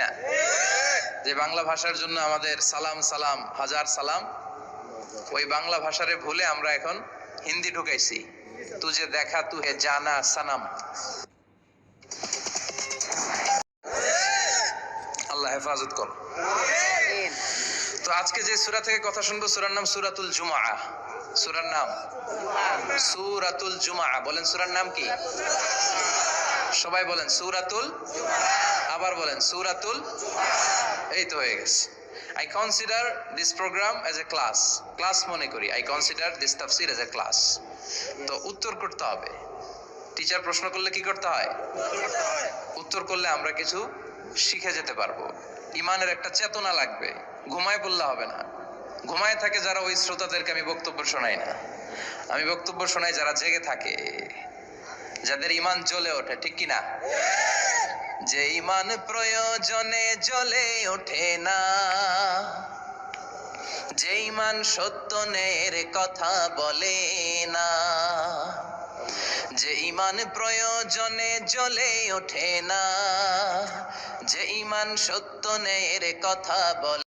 না? যে বাংলা ভাষার জন্য আমাদের সালাম সালাম হাজার সালাম ওই বাংলা ভাষারে ভুলে আমরা এখন হিন্দি ঢুকাইছি। তুজে দেখা তু হে জানা সানাম। আল্লাহ হেফাজত কর। তো আজকে যে সুরা থেকে কথা শুনব সূরার নাম সুরাতুল জুমা সুরার নাম? সুরাতুল জুমা বলেন সুরার নাম কি? সবাই বলেন সূরাতুল আবার বলেন, সূরাতুল এই তো হয়ে গেছে। I consider this programme as a class class মনে করি। আই কনসিডার দিস তাফসির এজ এ ক্লাস তো উত্তর করতে হবে। টিচার প্রশ্ন করলে কি করতে হয়? উত্তর করলে আমরা কিছু শিখে যেতে পারব। ইমানের একটা চেতনা লাগবে। ঘুমায় বললে হবে না। ঘুমায় থাকে যারা ওই শ্রোতাদেরকে আমি বক্তব্য শোনাই না। আমি বক্তব্য শোনাই যারা জেগে থাকে। যাদের ইমান জ্বলে ওঠে, ঠিক কি না যে ইমান প্রয়োজনে জ্বলে ওঠে না যে ইমান সত্যনের কথা বলে না যে ইমান প্রয়োজনে জ্বলে ওঠে না যে ইমান সত্য সত্যনের কথা বলে